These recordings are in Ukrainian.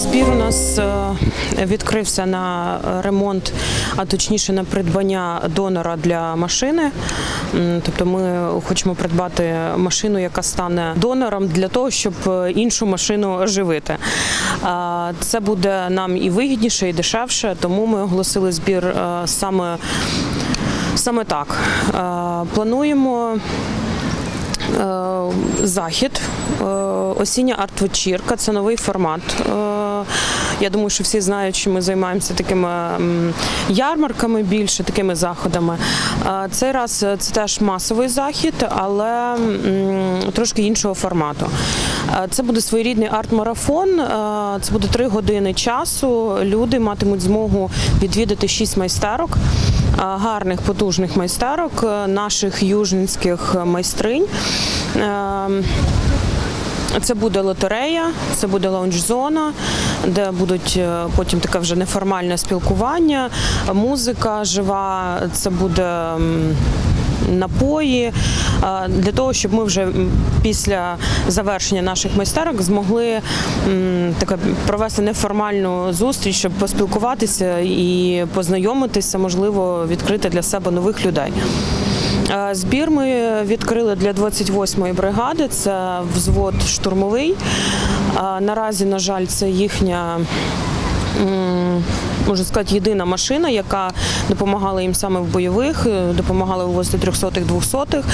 Збір у нас е, відкрився на ремонт, а точніше на придбання донора для машини. Тобто ми хочемо придбати машину, яка стане донором для того, щоб е, іншу машину оживити. Це буде нам і вигідніше, і дешевше, тому ми оголосили збір е, саме, саме так. Плануємо захід, е, осіння арт-вечірка. Це новий формат. Е, Я думаю, що всі знають, що ми займаємося такими ярмарками більше, такими заходами. Е, Цей раз е, це теж масовий захід, але трошки іншого формату. Е, Це буде своєрідний арт-марафон. Е, Це буде три години часу. Люди матимуть змогу відвідати шість майстерок е, гарних потужних майстерок е, наших южницьких майстринь. Е, Це буде лотерея, це буде лаунж-зона, де будуть е, потім таке вже неформальне спілкування, музика жива, це буде. Напої е, для того, щоб ми вже після завершення наших майстерок змогли таке провести неформальну зустріч, щоб поспілкуватися і познайомитися, можливо, відкрити для себе нових людей. Е, Збір ми відкрили для 28-ї бригади. Це взвод штурмовий. Е, Наразі, на жаль, це їхня. Можна сказати, єдина машина, яка допомагала їм саме в бойових, е, допомагала вивозити трьохсотих, двохсотих.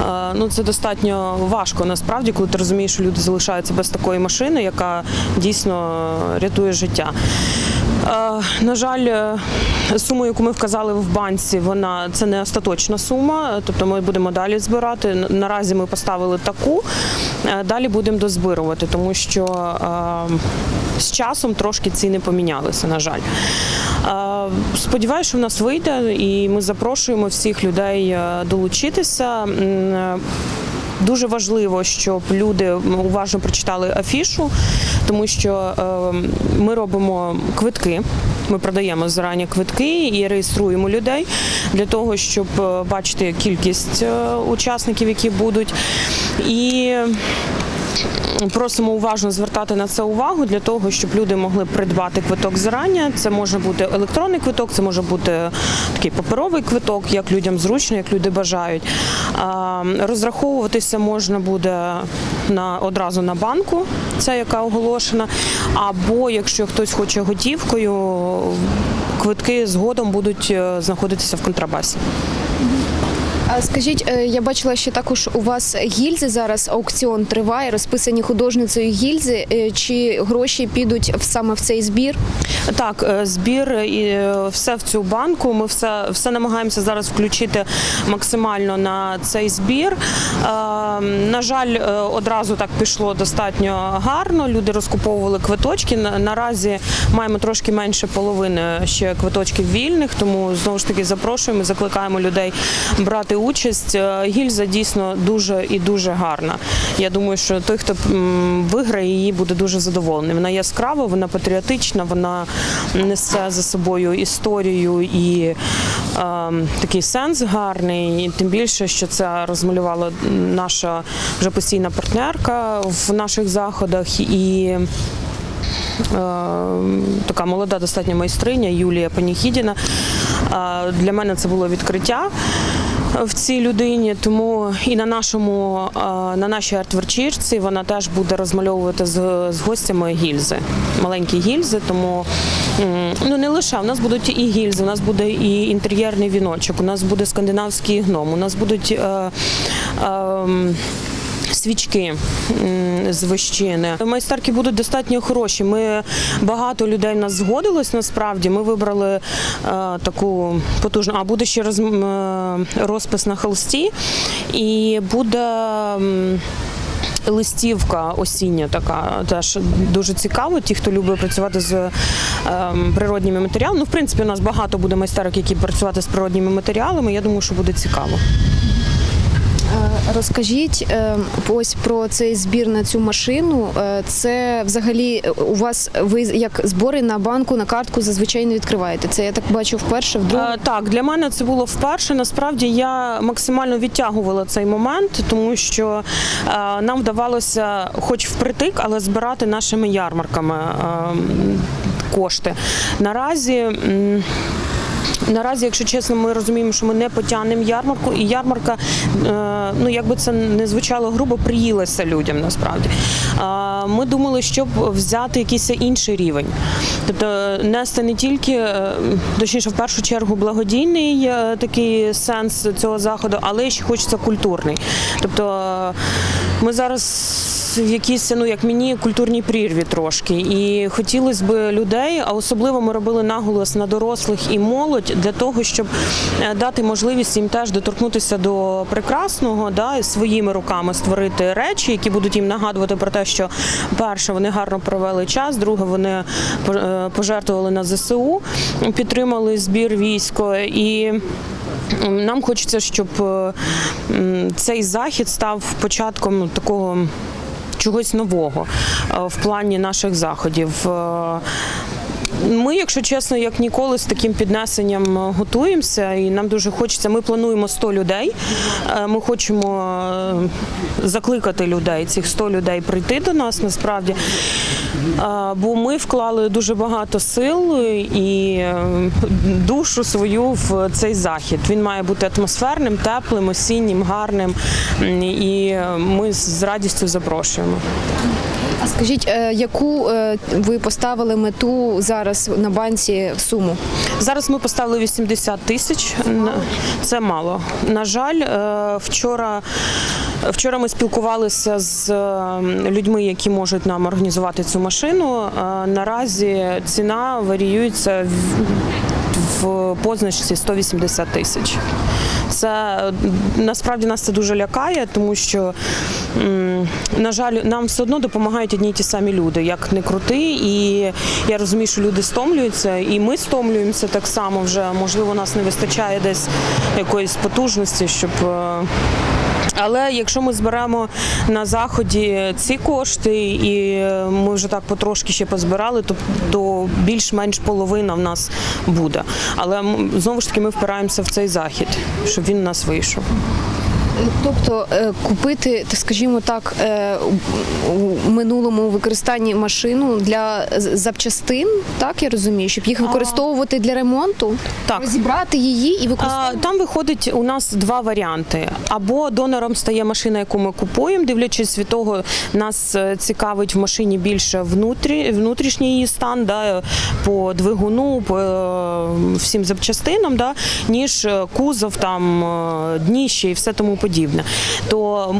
Е, Ну це достатньо важко насправді, коли ти розумієш, що люди залишаються без такої машини, яка дійсно рятує життя. Е, На жаль, е, суму, яку ми вказали в банці, вона це не остаточна сума. Тобто ми будемо далі збирати. Наразі ми поставили таку, е, далі будемо дозбирувати, тому що е, з часом трошки ціни помінялися. На жаль, сподіваюся, що в нас вийде, і ми запрошуємо всіх людей долучитися. Дуже важливо, щоб люди уважно прочитали афішу, тому що е, ми робимо квитки. Ми продаємо зарані квитки і реєструємо людей для того, щоб е, бачити кількість е, учасників, які будуть. І Просимо уважно звертати на це увагу для того, щоб люди могли придбати квиток зарані. Це може бути електронний квиток, це може бути такий паперовий квиток, як людям зручно, як люди бажають. Розраховуватися можна буде на одразу на банку, це яка оголошена. Або якщо хтось хоче готівкою, квитки згодом будуть е, знаходитися в контрабасі. А скажіть, е, я бачила, що також у вас гільзи зараз аукціон триває, розписані художницею гільзи. Е, Чи гроші підуть в- саме в цей збір? Так, е, збір і все в цю банку. Ми все, все намагаємося зараз включити максимально на цей збір. На жаль, одразу так пішло достатньо гарно. Люди розкуповували квиточки. Наразі маємо трошки менше половини ще квиточків вільних, тому знову ж таки запрошуємо, закликаємо людей брати участь. Е, Гільза дійсно дуже і дуже гарна. Я думаю, що той, хто виграє її, буде дуже задоволений. Вона яскрава, вона патріотична, вона несе за собою історію і е, такий сенс гарний. І тим більше, що це розмалювала наша вже постійна партнерка в наших заходах і. е, Така молода достатньо майстриня Юлія Паніхідіна. Е, Для мене це було відкриття в цій людині, тому і на нашому на нашій арт-вечірці вона теж буде розмальовувати з, з гостями гільзи, маленькі гільзи. Тому ну не лише у нас будуть і гільзи, у нас буде і інтер'єрний віночок, у нас буде скандинавський гном, у нас будуть. Е, е, Свічки з вощини. Майстерки будуть достатньо хороші. Ми багато людей нас згодилось. Насправді ми вибрали е, таку потужну. А буде ще роз, е, розпис на холсті, і буде. Листівка осіння така теж дуже цікаво. Ті, хто любить працювати з ем, природніми матеріалами. Ну, в принципі, у нас багато буде майстерок, які працювати з природніми матеріалами. Я думаю, що буде цікаво. Розкажіть е, ось про цей збір на цю машину. Е, Це взагалі е, у вас ви як збори на банку на картку зазвичай не відкриваєте. Це я так бачу вперше, вдруге. Так, для мене це було вперше. Насправді я максимально відтягувала цей момент, тому що нам вдавалося, хоч впритик, але збирати нашими ярмарками е, кошти. Наразі. Наразі, якщо чесно, ми розуміємо, що ми не потягнемо ярмарку, і ярмарка, е, ну якби це не звучало грубо, приїлася людям насправді. Ми думали, щоб взяти якийсь інший рівень, тобто нести не тільки, е, точніше, в першу чергу, благодійний е, такий сенс цього заходу, але ще хочеться культурний. Тобто ми зараз в якійсь, ну як мені, культурній прірві трошки. І хотілося б людей, а особливо ми робили наголос на дорослих і молодь для того, щоб е, дати можливість їм теж доторкнутися до прекрасного, да, своїми руками створити речі, які будуть їм нагадувати про те, що перше вони гарно провели час, друге вони е, пожертвували на ЗСУ, підтримали збір військо і. Нам хочеться, щоб е, цей захід став початком ну, такого чогось нового е, в плані наших заходів. Ми, якщо чесно, як ніколи з таким піднесенням е, готуємося, і нам дуже хочеться. Ми плануємо 100 людей. Е, Ми хочемо е, закликати людей, цих 100 людей прийти до нас насправді. Бо ми вклали дуже багато сил і душу свою в цей захід. Він має бути атмосферним, теплим, осіннім, гарним. І ми з радістю запрошуємо. А скажіть, е, яку е, ви поставили мету зараз на банці суму? Зараз ми поставили 80 тисяч. Це мало. На жаль, е, вчора. Вчора ми спілкувалися з людьми, які можуть нам організувати цю машину. Наразі ціна варіюється в позначці 180 тисяч. Це е, насправді нас це дуже лякає, тому що, на жаль, нам все одно допомагають одні й ті самі люди, як не крути. І я розумію, що люди стомлюються, і ми стомлюємося так само. Вже можливо, нас не вистачає десь якоїсь потужності, щоб. Але якщо ми зберемо на заході ці кошти, і е, ми вже так потрошки ще позбирали, то, то більш-менш половина в нас буде. Але знову ж таки ми впираємося в цей захід, щоб він у нас вийшов. Тобто е, купити, скажімо так, е, у- минулому використанні машину для запчастин, так я розумію, щоб їх використовувати для ремонту, Так. розібрати її і використовувати. Там виходить у нас два варіанти: або донором стає машина, яку ми купуємо, дивлячись від того, нас е, цікавить в машині більше внутрі, внутрішній її стан, да, по двигуну, по всім запчастинам, да, ніж кузов, там дніще і все тому подібне. То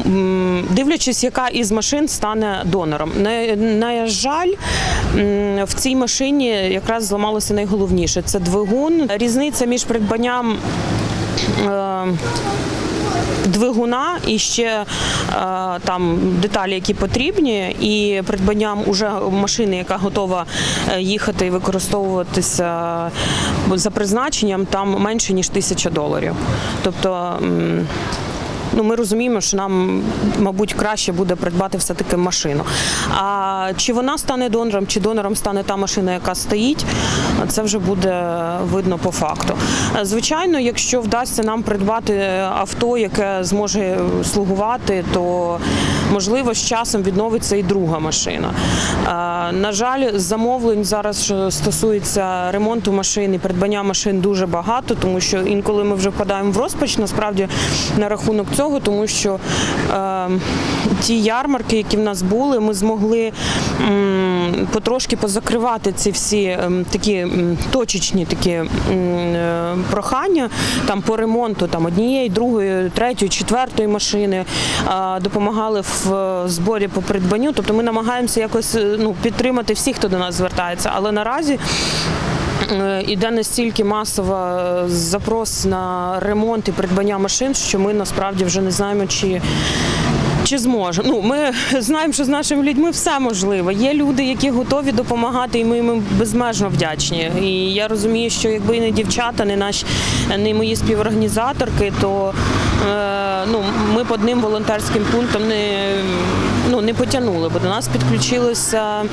дивлячись, яка із машин стане донором. На, на жаль, в цій машині якраз зламалося найголовніше це двигун. Різниця між придбанням. е, Двигуна і ще е, там деталі, які потрібні, і придбанням уже машини, яка готова е, їхати і використовуватися за призначенням, там менше ніж тисяча доларів. Тобто. Ну, ми розуміємо, що нам, мабуть, краще буде придбати все-таки машину. А чи вона стане донором, чи донором стане та машина, яка стоїть, це вже буде видно по факту. Е, Звичайно, якщо вдасться нам придбати авто, яке зможе слугувати, то можливо з часом відновиться і друга машина. Е, На жаль, замовлень зараз що стосується ремонту машин і придбання машин дуже багато, тому що інколи ми вже впадаємо в розпач насправді на рахунок цього, тому що е, ті ярмарки, які в нас були, ми змогли м, потрошки позакривати ці всі ем, такі точечні такі е, прохання там по ремонту там однієї, другої, третьої, четвертої машини, е, допомагали в е, зборі по придбанню. Тобто ми намагаємося якось ну, підтримати всіх, хто до нас звертається, але наразі. Іде настільки масово запрос на ремонт і придбання машин, що ми насправді вже не знаємо, чи. Чи зможемо? Ну, ми знаємо, що з нашими людьми все можливо. Є люди, які готові допомагати, і ми їм безмежно вдячні. І я розумію, що якби не дівчата, не наші, не мої співорганізаторки, то е, ну, ми под одним волонтерським пунктом не, ну, не потягнули, бо до нас підключилися.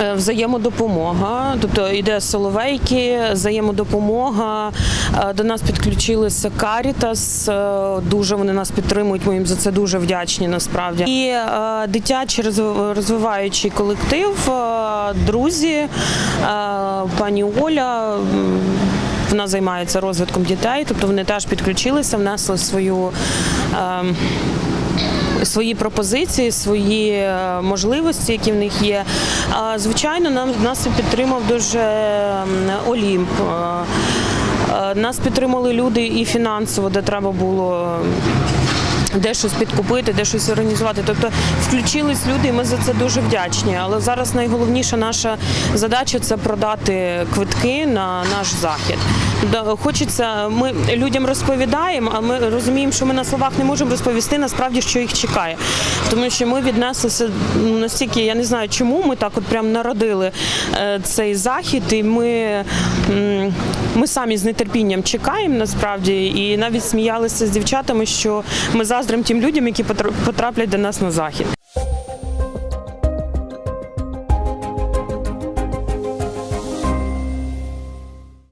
Е, Взаємодопомога, тобто йде соловейки, взаємодопомога. Е, До нас підключилися Карітас. е, Дуже вони нас підтримують. Ми їм за це дуже вдячні насправді. І дитячий розвиваючий колектив, друзі, пані Оля. вона займається розвитком дітей, тобто вони теж підключилися, внесли свою. ем, Свої пропозиції, свої е, можливості, які в них є. Звичайно, нам нас підтримав дуже Олімп. Е, е, Нас підтримали люди і фінансово, де треба було де щось підкупити, де щось організувати. Тобто включились люди, і ми за це дуже вдячні. Але зараз найголовніша наша задача це продати квитки на наш захід. Хочеться, ми людям розповідаємо, а ми розуміємо, що ми на словах не можемо розповісти насправді, що їх чекає. Тому що ми віднеслися настільки, я не знаю, чому ми так от прям народили е, цей захід, і ми, ми самі з нетерпінням чекаємо насправді, і навіть сміялися з дівчатами, що ми заздримо тим людям, які потра- потраплять до нас на захід.